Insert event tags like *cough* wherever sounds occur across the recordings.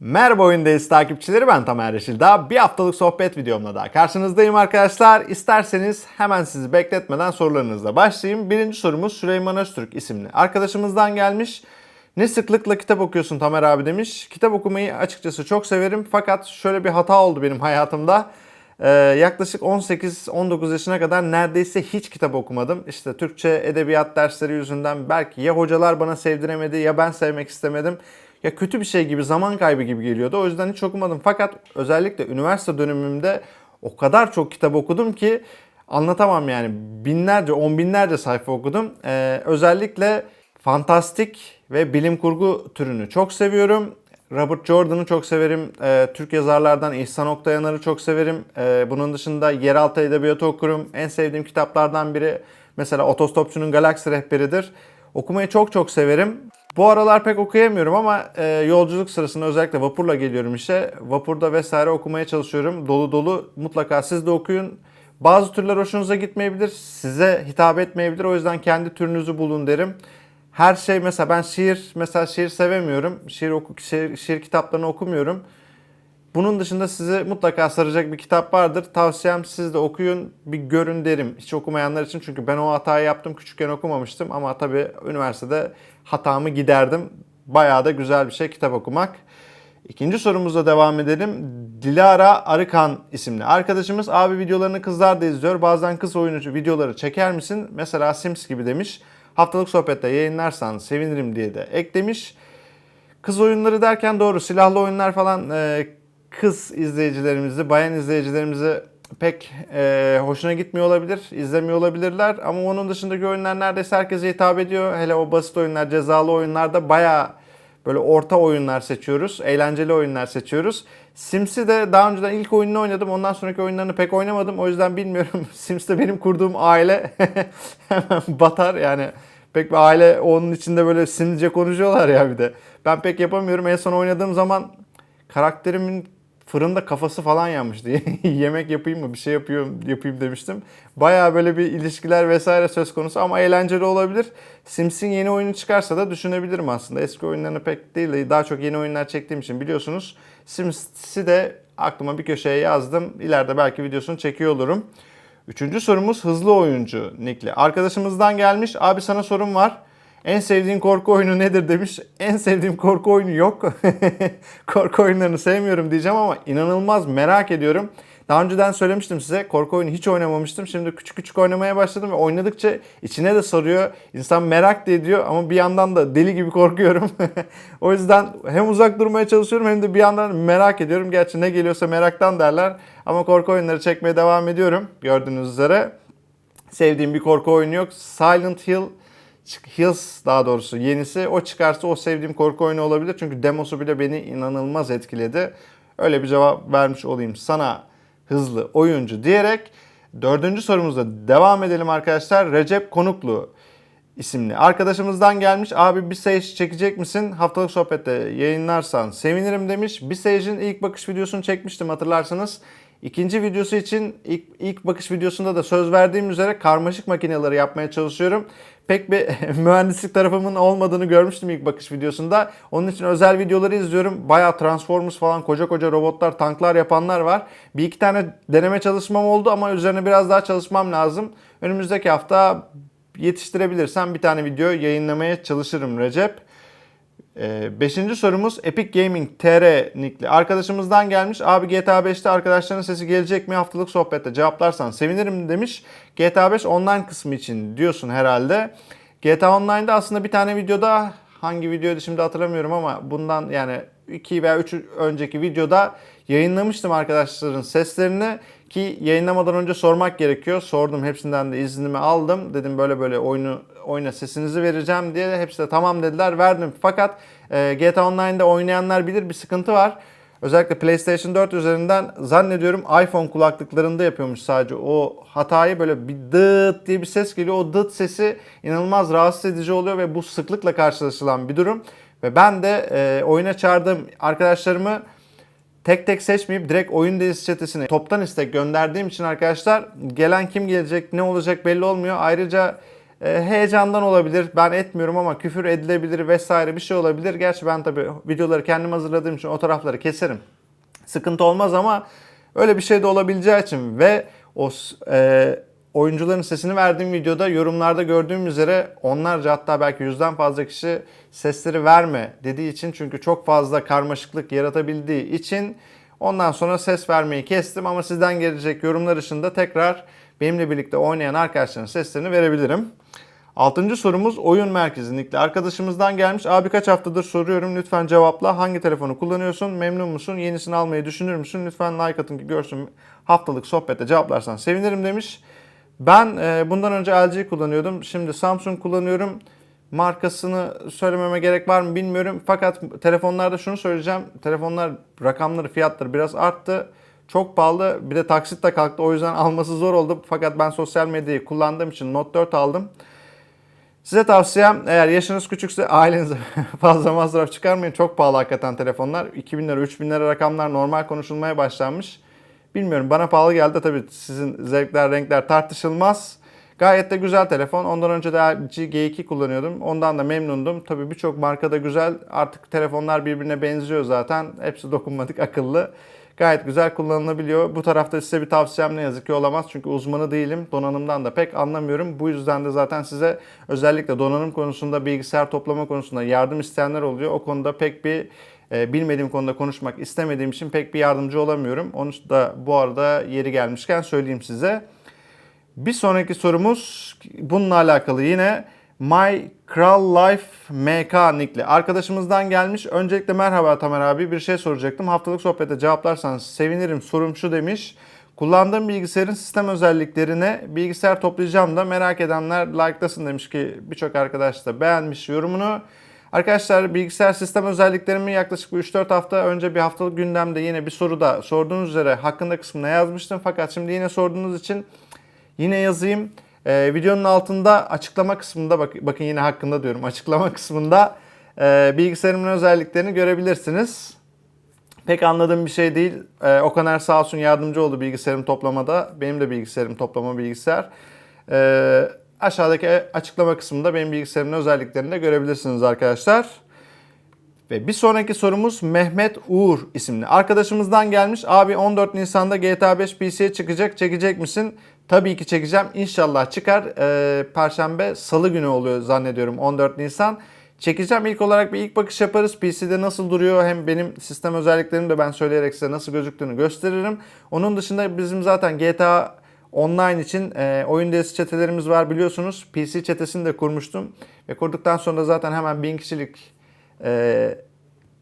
Merhaba Oyundayız takipçileri ben Tamer Yeşil. Daha bir haftalık sohbet videomla daha karşınızdayım arkadaşlar. İsterseniz hemen sizi bekletmeden sorularınızla başlayayım. Birinci sorumuz Süleyman Öztürk isimli arkadaşımızdan gelmiş. Ne sıklıkla kitap okuyorsun Tamer abi demiş. Kitap okumayı açıkçası çok severim fakat şöyle bir hata oldu benim hayatımda. Ee, yaklaşık 18-19 yaşına kadar neredeyse hiç kitap okumadım. İşte Türkçe edebiyat dersleri yüzünden belki ya hocalar bana sevdiremedi ya ben sevmek istemedim. Ya kötü bir şey gibi zaman kaybı gibi geliyordu. O yüzden hiç okumadım. Fakat özellikle üniversite dönemimde o kadar çok kitap okudum ki anlatamam yani. Binlerce, on binlerce sayfa okudum. Ee, özellikle fantastik ve bilim kurgu türünü çok seviyorum. Robert Jordan'ı çok severim. Ee, Türk yazarlardan İhsan Oktayanar'ı çok severim. Ee, bunun dışında yeraltı edebiyatı okurum. En sevdiğim kitaplardan biri mesela Otostopçunun Galaksi Rehberidir. Okumayı çok çok severim. Bu aralar pek okuyamıyorum ama e, yolculuk sırasında özellikle vapurla geliyorum işe. Vapurda vesaire okumaya çalışıyorum. Dolu dolu mutlaka siz de okuyun. Bazı türler hoşunuza gitmeyebilir, size hitap etmeyebilir. O yüzden kendi türünüzü bulun derim. Her şey mesela ben şiir mesela şiir sevemiyorum. Şiir oku şiir, şiir kitaplarını okumuyorum. Bunun dışında sizi mutlaka saracak bir kitap vardır. Tavsiyem siz de okuyun, bir görün derim. Hiç okumayanlar için çünkü ben o hatayı yaptım. Küçükken okumamıştım ama tabii üniversitede hatamı giderdim. Bayağı da güzel bir şey kitap okumak. İkinci sorumuzla devam edelim. Dilara Arıkan isimli arkadaşımız abi videolarını kızlar da izliyor. Bazen kız oyuncu videoları çeker misin? Mesela Sims gibi demiş. Haftalık sohbette yayınlarsan sevinirim diye de eklemiş. Kız oyunları derken doğru silahlı oyunlar falan e, kız izleyicilerimizi, bayan izleyicilerimizi pek e, hoşuna gitmiyor olabilir, izlemiyor olabilirler. Ama onun dışındaki oyunlar neredeyse herkese hitap ediyor. Hele o basit oyunlar, cezalı oyunlarda bayağı böyle orta oyunlar seçiyoruz. Eğlenceli oyunlar seçiyoruz. Sims'i de daha önceden ilk oyununu oynadım. Ondan sonraki oyunlarını pek oynamadım. O yüzden bilmiyorum. *laughs* Sims'te benim kurduğum aile *laughs* hemen batar. Yani pek bir aile onun içinde böyle sinirce konuşuyorlar ya bir de. Ben pek yapamıyorum. En son oynadığım zaman karakterimin fırında kafası falan yanmıştı. *laughs* Yemek yapayım mı bir şey yapıyorum yapayım demiştim. Baya böyle bir ilişkiler vesaire söz konusu ama eğlenceli olabilir. Sims'in yeni oyunu çıkarsa da düşünebilirim aslında. Eski oyunlarını pek değil de daha çok yeni oyunlar çektiğim için biliyorsunuz. Sims'i de aklıma bir köşeye yazdım. İleride belki videosunu çekiyor olurum. Üçüncü sorumuz hızlı oyuncu Nikli. Arkadaşımızdan gelmiş. Abi sana sorum var. En sevdiğin korku oyunu nedir demiş. En sevdiğim korku oyunu yok. *laughs* korku oyunlarını sevmiyorum diyeceğim ama inanılmaz merak ediyorum. Daha önceden söylemiştim size korku oyunu hiç oynamamıştım. Şimdi küçük küçük oynamaya başladım ve oynadıkça içine de sarıyor. İnsan merak da ediyor ama bir yandan da deli gibi korkuyorum. *laughs* o yüzden hem uzak durmaya çalışıyorum hem de bir yandan merak ediyorum. Gerçi ne geliyorsa meraktan derler. Ama korku oyunları çekmeye devam ediyorum gördüğünüz üzere. Sevdiğim bir korku oyunu yok. Silent Hill Hills daha doğrusu yenisi o çıkarsa o sevdiğim korku oyunu olabilir. Çünkü demosu bile beni inanılmaz etkiledi. Öyle bir cevap vermiş olayım sana hızlı oyuncu diyerek dördüncü sorumuzda devam edelim arkadaşlar. Recep Konuklu isimli arkadaşımızdan gelmiş. Abi bir Sage çekecek misin? Haftalık sohbette yayınlarsan sevinirim demiş. Bir Sage'in ilk bakış videosunu çekmiştim hatırlarsanız. İkinci videosu için ilk, ilk bakış videosunda da söz verdiğim üzere karmaşık makineleri yapmaya çalışıyorum. Pek bir *laughs* mühendislik tarafımın olmadığını görmüştüm ilk bakış videosunda. Onun için özel videoları izliyorum. Bayağı Transformers falan koca koca robotlar, tanklar yapanlar var. Bir iki tane deneme çalışmam oldu ama üzerine biraz daha çalışmam lazım. Önümüzdeki hafta yetiştirebilirsem bir tane video yayınlamaya çalışırım Recep. Ee, beşinci sorumuz Epic Gaming TR nickli arkadaşımızdan gelmiş. Abi GTA 5'te arkadaşların sesi gelecek mi haftalık sohbette cevaplarsan sevinirim demiş. GTA 5 online kısmı için diyorsun herhalde. GTA Online'da aslında bir tane videoda hangi videoydu şimdi hatırlamıyorum ama bundan yani 2 veya 3 önceki videoda yayınlamıştım arkadaşların seslerini ki yayınlamadan önce sormak gerekiyor. Sordum hepsinden de iznimi aldım. Dedim böyle böyle oyunu oyuna sesinizi vereceğim diye hepsi de tamam dediler verdim. Fakat e, GTA Online'da oynayanlar bilir bir sıkıntı var. Özellikle PlayStation 4 üzerinden zannediyorum iPhone kulaklıklarında yapıyormuş sadece o hatayı böyle bir dıt diye bir ses geliyor. O dıt sesi inanılmaz rahatsız edici oluyor ve bu sıklıkla karşılaşılan bir durum. Ve ben de e, oyuna çağırdığım arkadaşlarımı tek tek seçmeyip direkt oyun dizisi çetesine toptan istek gönderdiğim için arkadaşlar gelen kim gelecek ne olacak belli olmuyor. Ayrıca e, heyecandan olabilir. Ben etmiyorum ama küfür edilebilir vesaire bir şey olabilir. Gerçi ben tabii videoları kendim hazırladığım için o tarafları keserim. Sıkıntı olmaz ama öyle bir şey de olabileceği için ve o e, oyuncuların sesini verdiğim videoda yorumlarda gördüğüm üzere onlarca hatta belki yüzden fazla kişi sesleri verme dediği için çünkü çok fazla karmaşıklık yaratabildiği için ondan sonra ses vermeyi kestim ama sizden gelecek yorumlar ışığında tekrar benimle birlikte oynayan arkadaşların seslerini verebilirim. Altıncı sorumuz oyun merkezinlikli arkadaşımızdan gelmiş. Abi kaç haftadır soruyorum lütfen cevapla. Hangi telefonu kullanıyorsun? Memnun musun? Yenisini almayı düşünür müsün? Lütfen like atın ki görsün. Haftalık sohbette cevaplarsan sevinirim demiş. Ben e, bundan önce LG kullanıyordum. Şimdi Samsung kullanıyorum. Markasını söylememe gerek var mı bilmiyorum. Fakat telefonlarda şunu söyleyeceğim. Telefonlar rakamları, fiyatları biraz arttı. Çok pahalı. Bir de taksit de kalktı. O yüzden *laughs* alması zor oldu. Fakat ben sosyal medyayı kullandığım için Note 4 aldım. Size tavsiyem eğer yaşınız küçükse *laughs* ailenize *laughs* fazla masraf çıkarmayın. Çok pahalı hakikaten telefonlar. 2000 lira, 3000 lira rakamlar normal konuşulmaya başlanmış. Bilmiyorum bana pahalı geldi tabii sizin zevkler, renkler tartışılmaz. Gayet de güzel telefon. Ondan önce de LG G2 kullanıyordum. Ondan da memnundum. Tabii birçok markada güzel. Artık telefonlar birbirine benziyor zaten. Hepsi dokunmatik, akıllı. Gayet güzel kullanılabiliyor. Bu tarafta size bir tavsiyem ne yazık ki olamaz. Çünkü uzmanı değilim. Donanımdan da pek anlamıyorum. Bu yüzden de zaten size özellikle donanım konusunda, bilgisayar toplama konusunda yardım isteyenler oluyor. O konuda pek bir e, bilmediğim konuda konuşmak istemediğim için pek bir yardımcı olamıyorum. Onu da bu arada yeri gelmişken söyleyeyim size. Bir sonraki sorumuz bununla alakalı yine My Kral Life MK nickli arkadaşımızdan gelmiş. Öncelikle merhaba Tamer abi bir şey soracaktım. Haftalık sohbete cevaplarsanız sevinirim. Sorum şu demiş. Kullandığım bilgisayarın sistem özelliklerine bilgisayar toplayacağım da merak edenler like'lasın demiş ki birçok arkadaş da beğenmiş yorumunu. Arkadaşlar bilgisayar sistem özelliklerimi yaklaşık 3-4 hafta önce bir haftalık gündemde yine bir soruda sorduğunuz üzere hakkında kısmına yazmıştım. Fakat şimdi yine sorduğunuz için yine yazayım. Ee, videonun altında açıklama kısmında bak, bakın yine hakkında diyorum açıklama kısmında e, bilgisayarımın özelliklerini görebilirsiniz. Pek anladığım bir şey değil. Ee, Okaner sağ olsun yardımcı oldu bilgisayarım toplamada. Benim de bilgisayarım toplama bilgisayar. Ee, aşağıdaki açıklama kısmında benim bilgisayarımın özelliklerini de görebilirsiniz arkadaşlar. Ve bir sonraki sorumuz Mehmet Uğur isimli arkadaşımızdan gelmiş. Abi 14 Nisan'da GTA 5 PC'ye çıkacak. Çekecek misin? Tabii ki çekeceğim. İnşallah çıkar. Ee, Perşembe, Salı günü oluyor zannediyorum 14 Nisan. Çekeceğim. İlk olarak bir ilk bakış yaparız. PC'de nasıl duruyor hem benim sistem özelliklerimi de ben söyleyerek size nasıl gözüktüğünü gösteririm. Onun dışında bizim zaten GTA Online için e, oyun dizisi çetelerimiz var biliyorsunuz. PC çetesini de kurmuştum. Ve kurduktan sonra zaten hemen 1000 kişilik e,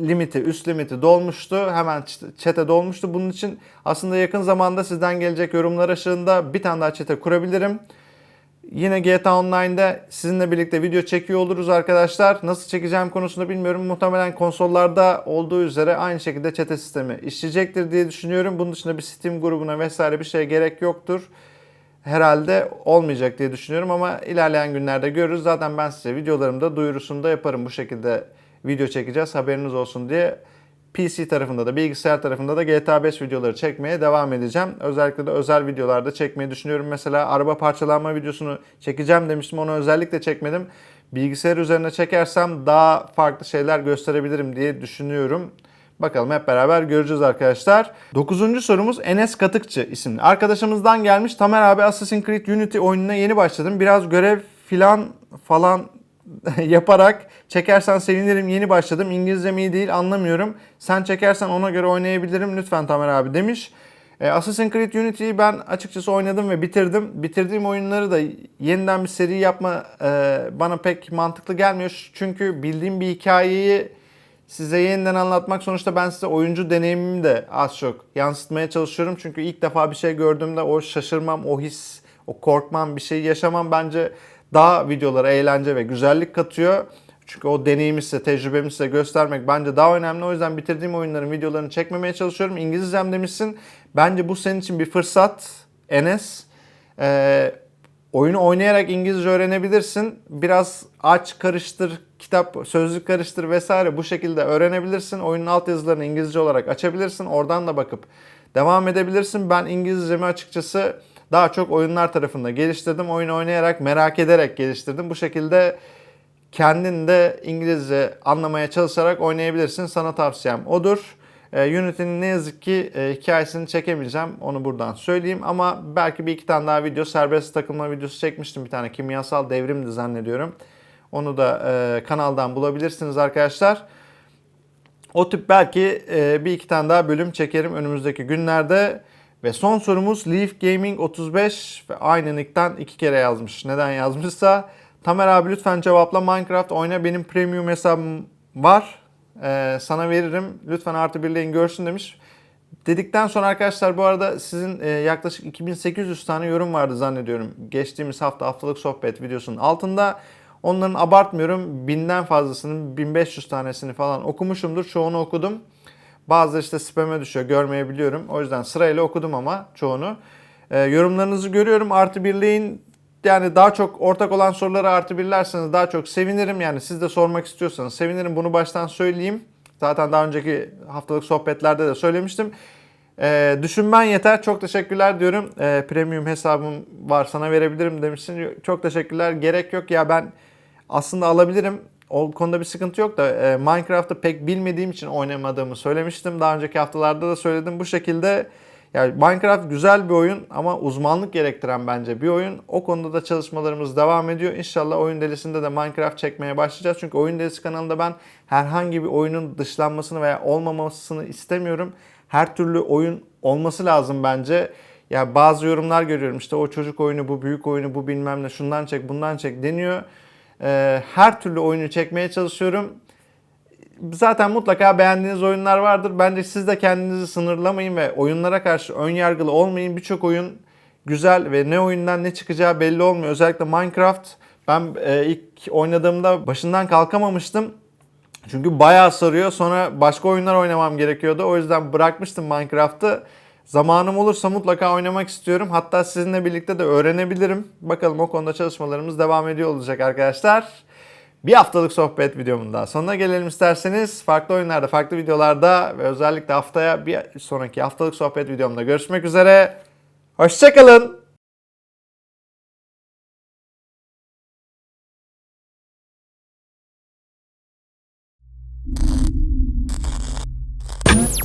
limiti, üst limiti dolmuştu. Hemen çete dolmuştu. Bunun için aslında yakın zamanda sizden gelecek yorumlar ışığında bir tane daha çete kurabilirim. Yine GTA Online'da sizinle birlikte video çekiyor oluruz arkadaşlar. Nasıl çekeceğim konusunda bilmiyorum. Muhtemelen konsollarda olduğu üzere aynı şekilde çete sistemi işleyecektir diye düşünüyorum. Bunun dışında bir Steam grubuna vesaire bir şeye gerek yoktur. Herhalde olmayacak diye düşünüyorum ama ilerleyen günlerde görürüz. Zaten ben size videolarımda duyurusunu da yaparım bu şekilde video çekeceğiz haberiniz olsun diye. PC tarafında da bilgisayar tarafında da GTA 5 videoları çekmeye devam edeceğim. Özellikle de özel videolarda çekmeyi düşünüyorum. Mesela araba parçalanma videosunu çekeceğim demiştim. Onu özellikle çekmedim. Bilgisayar üzerine çekersem daha farklı şeyler gösterebilirim diye düşünüyorum. Bakalım hep beraber göreceğiz arkadaşlar. Dokuzuncu sorumuz Enes Katıkçı isimli. Arkadaşımızdan gelmiş. Tamer abi Assassin's Creed Unity oyununa yeni başladım. Biraz görev filan falan *laughs* yaparak çekersen sevinirim. Yeni başladım. İngilizcem iyi değil anlamıyorum. Sen çekersen ona göre oynayabilirim. Lütfen Tamer abi demiş. E, Assassin's Creed Unity'yi ben açıkçası oynadım ve bitirdim. Bitirdiğim oyunları da yeniden bir seri yapma e, bana pek mantıklı gelmiyor. Çünkü bildiğim bir hikayeyi size yeniden anlatmak sonuçta ben size oyuncu deneyimimi de az çok yansıtmaya çalışıyorum. Çünkü ilk defa bir şey gördüğümde o şaşırmam, o his, o korkmam, bir şey yaşamam bence daha videolara eğlence ve güzellik katıyor. Çünkü o deneyimi size, tecrübemi size göstermek bence daha önemli. O yüzden bitirdiğim oyunların videolarını çekmemeye çalışıyorum. İngilizcem demişsin. Bence bu senin için bir fırsat Enes. Ee, oyunu oynayarak İngilizce öğrenebilirsin. Biraz aç, karıştır, kitap, sözlük karıştır vesaire bu şekilde öğrenebilirsin. Oyunun altyazılarını İngilizce olarak açabilirsin. Oradan da bakıp devam edebilirsin. Ben İngilizcemi açıkçası daha çok oyunlar tarafında geliştirdim. Oyun oynayarak, merak ederek geliştirdim. Bu şekilde kendin de İngilizce anlamaya çalışarak oynayabilirsin. Sana tavsiyem odur. Ee, Unity'nin ne yazık ki e, hikayesini çekemeyeceğim. Onu buradan söyleyeyim. Ama belki bir iki tane daha video, serbest takılma videosu çekmiştim bir tane. Kimyasal devrimdi zannediyorum. Onu da e, kanaldan bulabilirsiniz arkadaşlar. O tip belki e, bir iki tane daha bölüm çekerim önümüzdeki günlerde. Ve son sorumuz Leaf Gaming 35 ve aynı nickten iki kere yazmış. Neden yazmışsa Tamer abi lütfen cevapla Minecraft oyna benim premium hesabım var. Ee, sana veririm. Lütfen artı birleyin görsün demiş. Dedikten sonra arkadaşlar bu arada sizin e, yaklaşık 2800 tane yorum vardı zannediyorum. Geçtiğimiz hafta haftalık sohbet videosunun altında. Onların abartmıyorum binden fazlasını 1500 tanesini falan okumuşumdur. Çoğunu okudum. Bazıları işte spam'e düşüyor görmeyebiliyorum. O yüzden sırayla okudum ama çoğunu. Ee, yorumlarınızı görüyorum. Artı birleyin yani daha çok ortak olan soruları artı birlerseniz daha çok sevinirim. Yani siz de sormak istiyorsanız sevinirim. Bunu baştan söyleyeyim. Zaten daha önceki haftalık sohbetlerde de söylemiştim. Ee, düşünmen yeter. Çok teşekkürler diyorum. Ee, premium hesabım var sana verebilirim demişsin. Çok teşekkürler. Gerek yok ya ben aslında alabilirim. O konuda bir sıkıntı yok da e, Minecraft'ı pek bilmediğim için oynamadığımı söylemiştim. Daha önceki haftalarda da söyledim. Bu şekilde yani Minecraft güzel bir oyun ama uzmanlık gerektiren bence bir oyun. O konuda da çalışmalarımız devam ediyor. İnşallah oyun delisinde de Minecraft çekmeye başlayacağız. Çünkü oyun delisi kanalında ben herhangi bir oyunun dışlanmasını veya olmamasını istemiyorum. Her türlü oyun olması lazım bence. Ya bazı yorumlar görüyorum işte o çocuk oyunu, bu büyük oyunu, bu bilmem ne şundan çek, bundan çek deniyor. Ee, her türlü oyunu çekmeye çalışıyorum zaten mutlaka beğendiğiniz oyunlar vardır. Bence siz de kendinizi sınırlamayın ve oyunlara karşı ön yargılı olmayın. Birçok oyun güzel ve ne oyundan ne çıkacağı belli olmuyor. Özellikle Minecraft ben e, ilk oynadığımda başından kalkamamıştım. Çünkü bayağı sarıyor. Sonra başka oyunlar oynamam gerekiyordu. O yüzden bırakmıştım Minecraft'ı. Zamanım olursa mutlaka oynamak istiyorum. Hatta sizinle birlikte de öğrenebilirim. Bakalım o konuda çalışmalarımız devam ediyor olacak arkadaşlar. Bir haftalık sohbet videomun daha sonuna gelelim isterseniz. Farklı oyunlarda, farklı videolarda ve özellikle haftaya bir sonraki haftalık sohbet videomda görüşmek üzere. Hoşçakalın.